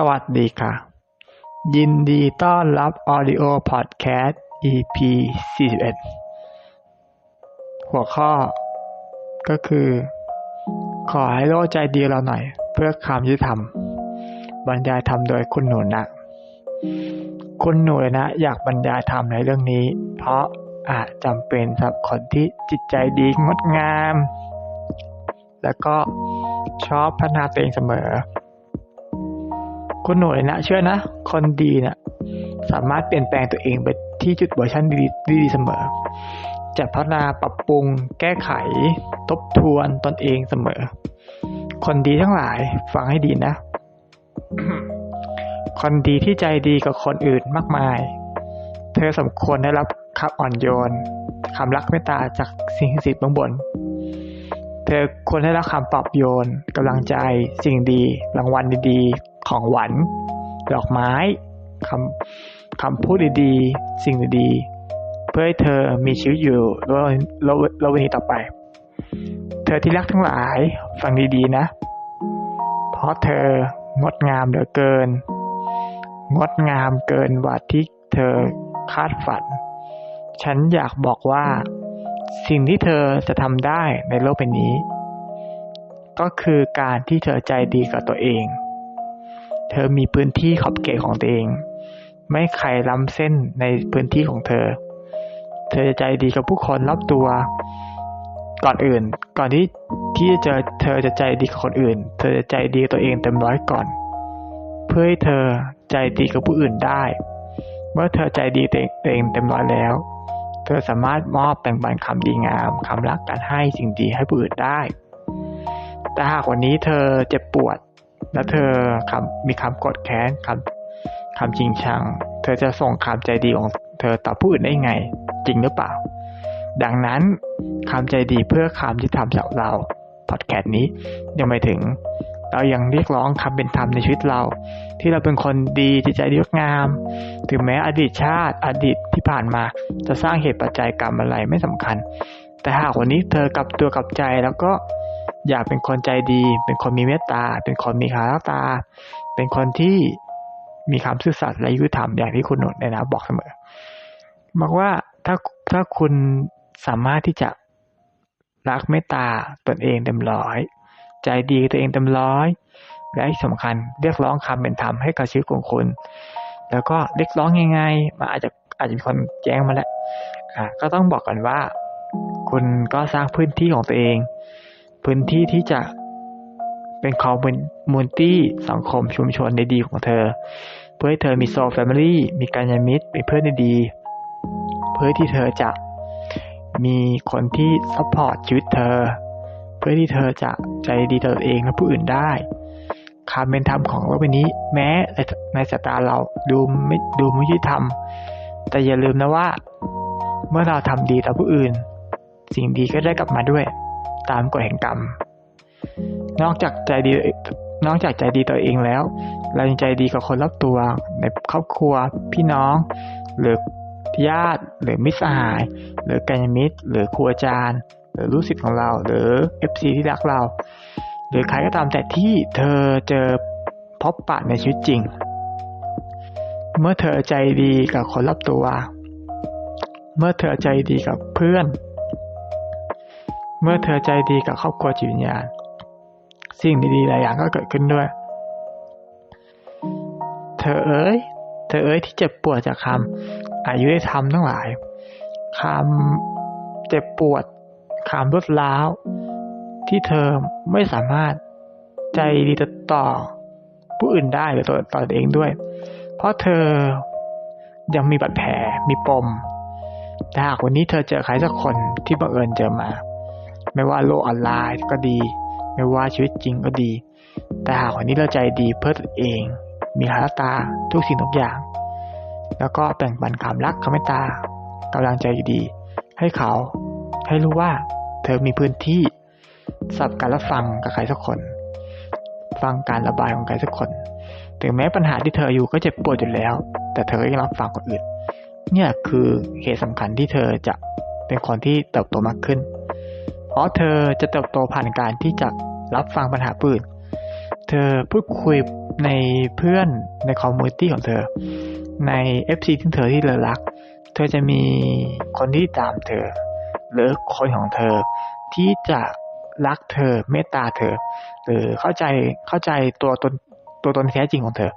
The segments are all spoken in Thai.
สวัสดีค่ะ ยินดีต้อนรับ Audio Podcast EP 41 หัวข้อ ก็คือ ขอให้โลกใจดีเราหน่อย เพื่อความยุติธรรม บรรยายธรรมโดยคุณหนูนะ คุณหนูเลยนะ อยากบรรยายธรรมในเรื่องนี้ เพราะอาจจำเป็นสำหรับคนที่จิตใจดีงดงาม แล้วก็ชอบพัฒนาตัวเองเสมอ คุณหนูเลยนะเชื่อนะ คนดีเนะี่ยสามารถเปลี่ยนแปลงตัวเองไปที่จุดเวอร์ชันดีดีเสมอ จะพัฒนาปรับปรุง แก้ไข ทบทวนตนเองเสมอ คนดีทั้งหลายฟังให้ดีนะ คนดีที่ใจดีกับคนอื่นมากมาย เธอสมควรได้รับคำอ่อนโยนคำรักเมตตาจากสิ่งศักดิ์สิทธิ์เบื้องบน เธอควรได้รับคำปลอบโยนกำลังใจ สิ่งดี รางวัลดีๆ ของหวานดอกไม้คำคำพูดดีๆ สิ่งดีๆ เพื่อให้เธอมีชีวิตอยู่ระวันนี้ต่อไป เธอที่รักทั้งหลายฟังดีๆนะ เพราะเธองดงามเหลือเกิน งดงามเกินกว่าที่เธอคาดฝัน ฉันอยากบอกว่า สิ่งที่เธอจะทำได้ในโลกใบนี้ ก็คือการที่เธอใจดีกับตัวเอง เธอมีพื้นที่ขอบเขตของตัวเอง ไม่ใครล้ำเส้นในพื้นที่ของเธอ เธอจะใจดีกับผู้คนรอบตัว ก่อนอื่น ก่อนที่ที่จะเจอเธอจะใจดีกับคนอื่น เธอจะใจดีกับตัวเองเต็มร้อยก่อน เพื่อให้เธอใจดีกับผู้อื่นได้ เมื่อเธอใจดีตัวเองเต็มร้อยแล้ว เธอสามารถมอบแบ่งปันคำดีงามคำรักการให้สิ่งดีให้ผู้อื่นได้แต่หากวันนี้เธอเจ็บปวด และเธอคำมีคำกดแค้นคำคำจริงชัง เธอจะส่งคำใจดีของเธอต่อผู้อื่นได้ไง จริงหรือเปล่า ดังนั้นคำใจดีเพื่อคำที่ทำจากเราพอดแคสต์นี้ยังไม่ถึง เรายังเรียกร้องคำเป็นธรรมในชีวิตเรา ที่เราเป็นคนดีจิตใจดีงาม ถึงแม้อดีตชาติอดีตที่ผ่านมาจะสร้างเหตุปัจจัยกรรมอะไรไม่สำคัญ แต่หากวันนี้เธอกลับตัวกลับใจแล้วก็ อยากเป็นคนใจดี เป็นคนมีเมตตา เป็นคนมีคาราตา เป็นคนที่มีความซื่อสัตย์และยุติธรรมอย่างที่คุณหนุนในนะบอกเสมอ บอกว่าถ้าถ้าคุณสามารถที่จะรักเมตตาตนเองเต็มร้อย ใจดีตัวเองเต็มร้อย และที่สำคัญเรียกร้องคำเป็นธรรมให้กับชีวิตของคุณ แล้วก็เรียกร้องยังไงมาอาจจะอาจจะมีคนแจ้งมาแล้วก็ต้องบอกกันว่า คุณก็สร้างพื้นที่ของตัวเอง พื้นที่ที่จะเป็นคอมมูนิตี้สังคมชุมชนในดีของเธอ เพื่อให้เธอมีโซลแฟมิลี่มีการยามิตรมีเพื่อนในดี เพื่อที่เธอจะมีคนที่ซัพพอร์ตชีวิตเธอ เพื่อที่เธอจะใจดีต่อตัวเองและผู้อื่นได้คำเป็นธรรมของโลกใบนี้ แม้ในสายตาเราดูไม่ดูไม่ยุติธรรม แต่อย่าลืมนะว่า เมื่อเราทำดีต่อผู้อื่น สิ่งดีก็ได้กลับมาด้วย ตามกฎแห่งกรรม นอกจากใจดีนอกจากใจดีต่อเองแล้ว เรายังใจดีกับคนรอบตัวในครอบครัว พี่น้อง หรือญาติ หรือมิตรสหาย หรือกัญมิตร หรือครูอาจารย์ หรือลูกศิษย์ของเรา หรือ FC ที่รักเรา หรือใครก็ตามแต่ที่เธอเจอพบปะในชีวิตจริง เมื่อเธอใจดีกับคนรอบตัว เมื่อเธอใจดีกับเพื่อน มื่อเธอใจดีกับครอบครัวจิตวิญญาณ สิ่งดีๆหลายอย่างก็เกิดขึ้นด้วย เธอเอ๋ย เธอเอ๋ยที่เจ็บปวดจากคำอายุได้ทำทั้งหลายคำเจ็บปวดคำรุดล้าวที่เธอไม่สามารถใจดีต่อผู้อื่นได้หรือต่อต่อเองด้วย เพราะเธอยังมีบาดแผลมีปมแต่หากวันนี้เธอเจอใครสักคนที่บังเอิญเจอมา ไม่ว่าโลกออนไลน์ก็ดี ไม่ว่าชีวิตจริงก็ดี แต่หากวันนี้เราใจดีเพื่อตัวเอง มีหาตาทุกสิ่งทุกอย่าง แล้วก็แบ่งปันความรักความเมตตากำลังใจดี ให้เขา ให้รู้ว่า เธอมีพื้นที่สับการรับฟังกับใครสักคน ฟังการระบายของใครสักคน ถึงแม้ปัญหาที่เธออยู่ก็เจ็บปวดอยู่แล้ว แต่เธอก็ยังรับฟังคนอื่น เนี่ยคือเหตุสำคัญที่เธอจะเป็นคนที่เติบโตมากขึ้น เพราะเธอจะเติบโตผ่านการที่จะรับฟังปัญหาปืนเธอพูดคุยในเพื่อนในคอมมูนิตี้ของเธอ ใน FC ที่เธอที่เธอรัก เธอจะมีคนที่ตามเธอ หรือคนของเธอที่จะรักเธอเมตตาเธอ หรือเข้าใจเข้าใจตัวตนตัวตนแท้จริงของเธอ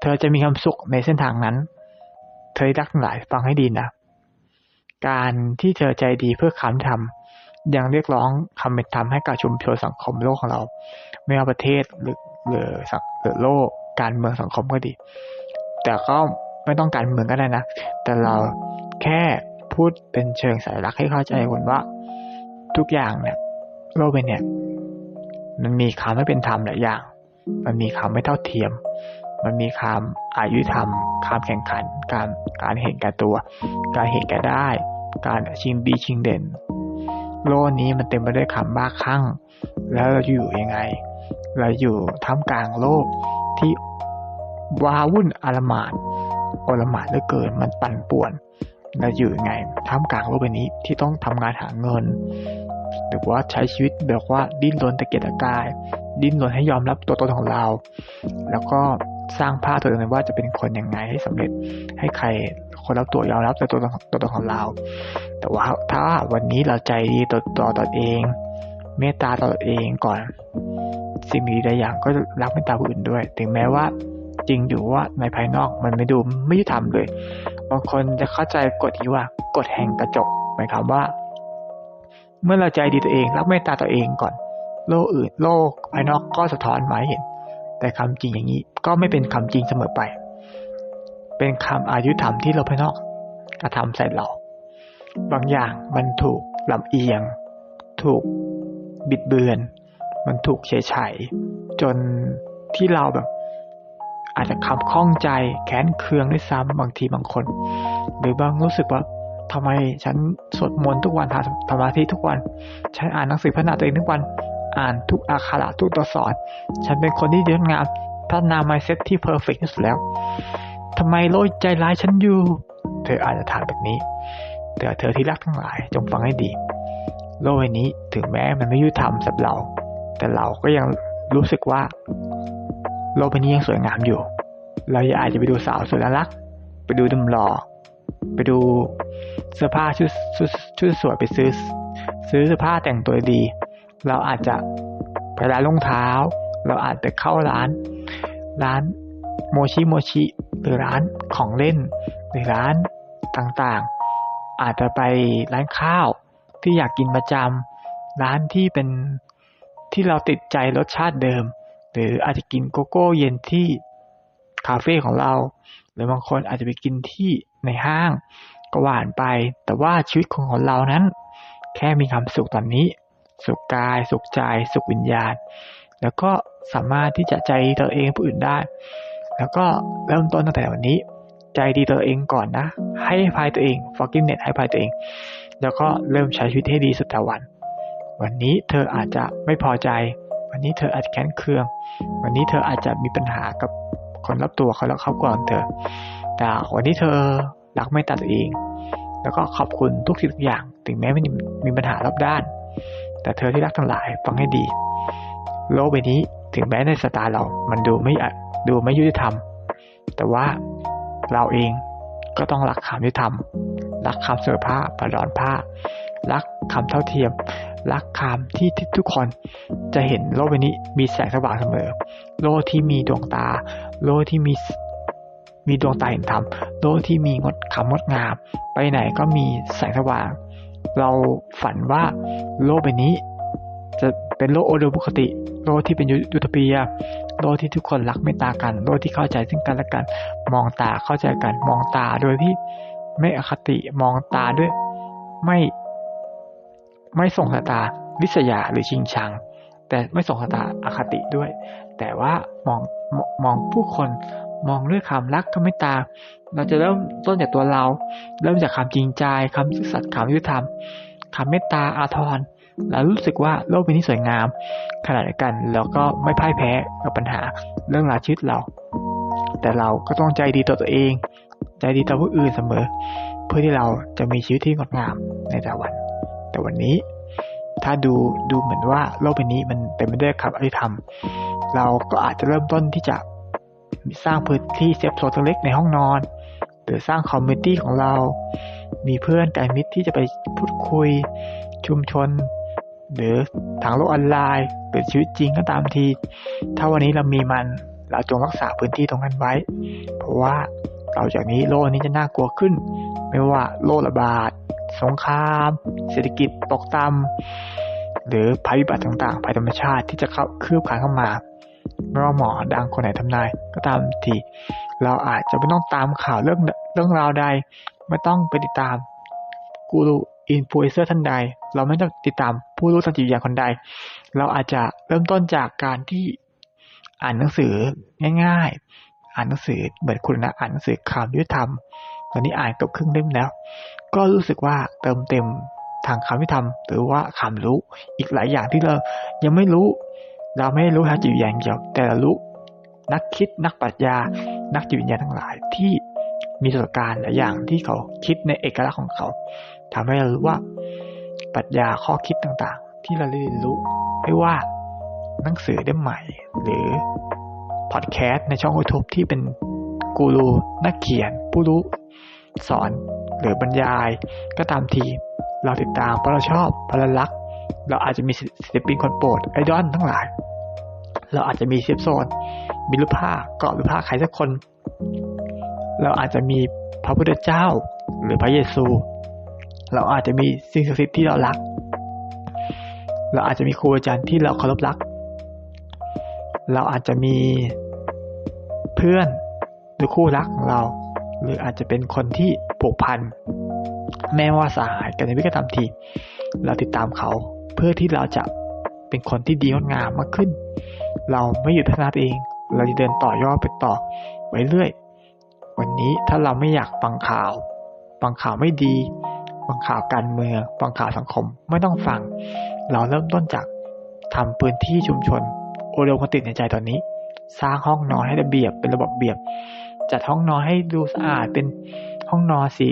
เธอจะมีความสุขในเส้นทางนั้น เธอรักหลายฟังให้ดีนะ การที่เธอใจดีเพื่อคำทำ ยังเรียกร้องคำเป็นธรรมให้กับชุมชนสังคมโลกของเรา ไม่ว่าประเทศหรือหรือสังหรือโลกการเมืองสังคมก็ดี แต่ก็ไม่ต้องการเมืองก็ได้นะ แต่เราแค่พูดเป็นเชิงสัญลักษณ์ให้เข้าใจคนว่า ทุกอย่างเนี่ยโลกใบเนี่ย มันมีคำไม่เป็นธรรมหลายอย่าง มันมีคำไม่เท่าเทียม มันมีคำอายุธรรมคำแข่งขัน การการเห็นแก่ตัว การเห็นแก่ได้ การชิงดีชิงเด่น โลกนี้มันเต็มไปด้วยคำบ้าคลั่ง แล้วเราจะอยู่ยังไง เราอยู่ท่ามกลางโลกที่วาวุ่นอารมานโอลมานเหลือเกินมันปั่นป่วน เราอยู่ยังไงท่ามกลางโลกใบนี้ที่ต้องทำงานหาเงินหรือว่าใช้ชีวิตแบบว่าดิ้นรนตะเกียกตะกาย ดิ้นรนให้ยอมรับตัวตนของเรา แล้วก็ สร้างภาพตัวเองว่าจะเป็นคนยังไงให้สำเร็จให้ใครคนรับตัวยอมรับตัวตนตัวตนของเรา แต่ว่าถ้าวันนี้เราใจดีต่อต่อตนเอง เมตตาต่อตนเองก่อน สิ่งดีหลายอย่างก็รักเมตตาผู้อื่นด้วย ถึงแม้ว่าจริงอยู่ว่าในภายนอกมันไม่ดูไม่ยุติธรรมเลยบางคนจะเข้าใจกฎที่ว่ากฎแห่งกระจกหมายความว่า เมื่อเราใจดีตัวเองรักเมตตาตัวเองก่อน โลกอื่นโลกภายนอกก็สะท้อนมาให้เห็น แต่คำจริงอย่างนี้ก็ไม่เป็นคำจริงเสมอไป เป็นคำอายุธรรมที่เราภายนอกกระทำใส่เรา บางอย่างมันถูกลำเอียง ถูกบิดเบือน มันถูกเฉยยจนที่เราแบบ อาจจะขับข้องใจแค้นเคืองด้วยซ้ำบางทีบางคน หรือบางรู้สึกว่าทำไมฉันสวดมนต์ทุกวันทำสมาธิทุกวัน ฉันอ่านหนังสือพัฒนาตัวเองทุกวัน อ่านทุกอาคาระทุกตัวสอน ฉันเป็นคนที่เดีงามพัฒนา mindset ที่เพอร์เฟกที่สุดแล้วทำไมโลกใจร้ายฉันอยู่ เธออาจจะถามแบบนี้ แต่เธอที่รักทั้งหลายจงฟังให้ดี โลกใบนี้ถึงแม้มันไม่ยุติธรรมสำหรับเรา แต่เราก็ยังรู้สึกว่า โลกใบนี้ยังสวยงามอยู่ เราอยาอาจจะไปดูสาวสวยรัก ไปดูดุมหล่อ ไปดูเสื้อผ้าชุดชุดชุดสวยไปซื้อ ซื้อเสื้อผ้าแต่งตัวดี เราอาจจะไปร้านรองเท้า เราอาจจะเข้าร้าน ร้านโมชิโมชิหรือร้านของเล่นหรือร้านต่างๆ อาจจะไปร้านข้าวที่อยากกินประจำร้านที่เป็นที่เราติดใจรสชาติเดิม หรืออาจจะกินโกโก้เย็นที่คาเฟ่ของเรา หรือบางคนอาจจะไปกินที่ในห้างก็หวานไป แต่ว่าชีวิตของของเรานั้น แค่มีความสุขตอนนี้ สุขกาย สุขใจ สุขวิญญาณ แล้วก็สามารถที่จะใจตัวเองผู้อื่นได้ แล้วก็เริ่มต้นตั้งแต่วันนี้ ใจดีตัวเองก่อนนะ ให้ภายตัวเอง forgiveness ให้ภายตัวเอง แล้วก็เริ่มใช้ชีวิตให้ดีสุดแต่วัน วันนี้เธออาจจะไม่พอใจ วันนี้เธออาจจะแค้นเคือง วันนี้เธออาจจะมีปัญหากับคนรอบตัวเขาแล้วครอบครัวของเธอ แต่วันนี้เธอรักไม่ตัดตัวเอง แล้วก็ขอบคุณทุกสิ่งทุกอย่าง ถึงแม้ไม่มีปัญหารอบด้าน แต่เธอที่รักทั้งหลายฟังให้ดี โลกใบนี้ถึงแม้ในสตาร์เรา มันดูไม่ดูไม่ยุติธรรม แต่ว่าเราเองก็ต้องรักคำยุติธรรม รักคำเสือผ้าปรอนผ้ารักคำเท่าเทียม รักคำที่ทุกคนจะเห็นโลกใบนี้มีแสงสว่างเสมอ โลกที่มีดวงตา โลกที่มีมีดวงตาเห็นธรรม โลกที่มีงดคำงดงาม ไปไหนก็มีแสงสว่าง เราฝันว่าโลกใบนี้ จะเป็นโลกโอเดปกติ โลกที่เป็นยุทธปีย โลกที่ทุกคนรักเมตตากัน โลกที่เข้าใจซึ่งกันและกัน มองตาเข้าใจกัน มองตาโดยที่ไม่อคติ มองตาด้วยไม่ ไม่ส่งสายตาวิษยาหรือชิงชัง แต่ไม่ส่งสายตาอคติด้วย แต่ว่ามองมองผู้คน มองด้วยความรักก็ไม่ตา เราจะเริ่มต้นจากตัวเรา เริ่มจากคำจริงใจคำซื่อสัตย์คำยุติธรรมคำเมตตาอาทรแล้วรู้สึกว่าโลกเป็นที่สวยงาม ขนาดกันแล้วก็ไม่พ่ายแพ้กับปัญหาเรื่องราวชีวิตเรา แต่เราก็ต้องใจดีต่อตัวเอง ใจดีต่อผู้อื่นเสมอ เพื่อที่เราจะมีชีวิตที่งดงามในแต่วัน แต่วันนี้ ถ้าดูดูเหมือนว่าโลกใบนี้มันเต็มไปด้วยคำอภิธรรม เราก็อาจจะเริ่มต้นที่จะ มีสร้างพื้นที่เซฟโซนเล็กในห้องนอน หรือสร้างคอมมูนิตี้ของเรา มีเพื่อนกันมิตรที่จะไปพูดคุย ชุมชน หรือทางโลกออนไลน์หรือชีวิตจริงก็ตามที ถ้าวันนี้เรามีมันเราจงรักษาพื้นที่ตรงนั้นไว้ เพราะว่าต่อจากนี้โลกนี้จะน่ากลัวขึ้น ไม่ว่าโรคระบาด สงคราม เศรษฐกิจตกต่ำหรือภัยพิบัติต่างๆภัยธรรมชาติที่จะเข้าคืบคานเข้ามา ไม่ว่าหมอดังคนไหนทำนาย ก็ตามทีเราอาจจะไม่ต้องตามข่าวเรื่องเรื่องราวใด ไม่ต้องไปติดตามกูรูอินฟลูเอนเซอร์ท่านใด เราไม่ต้องติดตามผู้รู้ทางจิตวิญญาคนใด เราอาจจะเริ่มต้นจากการที่อ่านหนังสือง่าย ๆ อ่านหนังสือเหมือนคุณนะอ่านหนังสือคำยุทธธรรม ตอนนี้อ่านกับครึ่งเล่มแล้ว ก็รู้สึกว่าเติมเต็มทางคำวิธรรม หรือว่าคำรู้อีกหลายอย่างที่เรายังไม่รู้ เราไม่รู้ทางจิตวิญญาณเดียว แต่เรารู้นักคิดนักปรัชญา นักจิตวิญญาณทั้งหลายที่มีประสบการณ์หลายอย่างที่เขาคิดในเอกลักษณ์ของเขาทำให้เรารู้ว่าปรัชญาข้อคิดต่างๆ ที่เราเรียนรู้ไม่ว่าหนังสือเล่มใหม่ หรือพอดแคสต์ในช่องยูทูบที่เป็นกูรูนักเขียน ผู้รู้สอนหรือบรรยายก็ตามที เราติดตามเพราะเราชอบเพราะเรารัก เราอาจจะมีศิลปินคนโปรดไอดอลทั้งหลาย เราอาจจะมีเซฟโซนมีรูปภาพเกาะรูปภาพใครสักคน เราอาจจะมีพระพุทธเจ้า หรือพระเยซู เราอาจจะมีสิ่งศักดิ์สิทธิ์ที่เรารัก เราอาจจะมีครูอาจารย์ที่เราเคารพรัก เราอาจจะมีเพื่อนหรือคู่รักของเรา หรืออาจจะเป็นคนที่ผูกพันแม้ว่าสหายกันในวิกรรมที เราติดตามเขาเพื่อที่เราจะ เป็นคนที่ดีงดงามมากขึ้น เราไม่หยุดพัฒนาเอง เราจะเดินต่อยอดไปต่อไปเรื่อย วันนี้ถ้าเราไม่อยากฟังข่าว ฟังข่าวไม่ดีฟังข่าวการเมืองฟังข่าวสังคมไม่ต้องฟัง เราเริ่มต้นจากทำพื้นที่ชุมชน โอเรโอคติในใจตอนนี้ สร้างห้องนอนให้ระเบียบเป็นระบบเบียบ จัดห้องนอนให้ดูสะอาดเป็นห้องนอนสี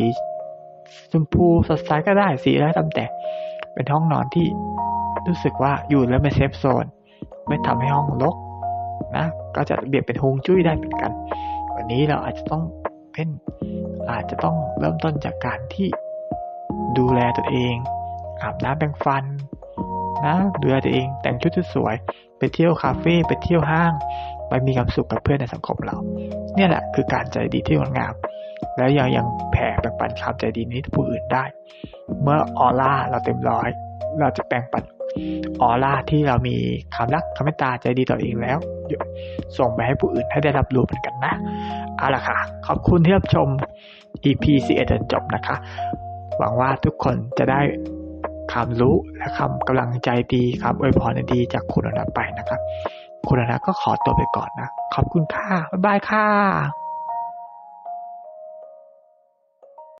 ชมพูสดใสก็ได้สีอะไรตามแต่ เป็นห้องนอนที่ รู้สึกว่าอยู่แล้วเป็นเซฟโซน ไม่ทำให้ห้องรกนะ ก็จะเบียบเป็นฮงจุ้ยได้เหมือนกัน วันนี้เราอาจจะต้องเป็นอาจจะต้องเริ่มต้นจากการที่ดูแลตัวเอง อาบน้ำแปรงฟันนะดูแลตัวเองแต่งชุดสวยไปเที่ยวคาเฟ่ไปเที่ยวห้างไปมีความสุขกับเพื่อนในสังคมเรา เนี่ยแหละคือการใจดีที่งดงาม แล้วยังยังแผ่แบ่งปันความใจดีนี้ผู้อื่นได้ เมื่อออร่าเราเต็มร้อย เราจะแบ่งปัน ออร่าที่เรามีความรักความเมตตาใจดีต่อเองแล้วส่งไปให้ผู้อื่นให้ได้รับรู้เหมือนกันนะเอาละค่ะ ขอบคุณที่รับชม EP 11จนจบนะคะ หวังว่าทุกคนจะได้ความรู้และคำกำลังใจดีคำอวยพรดีจากคุณอนันต์ไปนะครับ คุณอนันต์ก็ขอตัวไปก่อนนะ ขอบคุณค่ะ บ๊ายบายค่ะ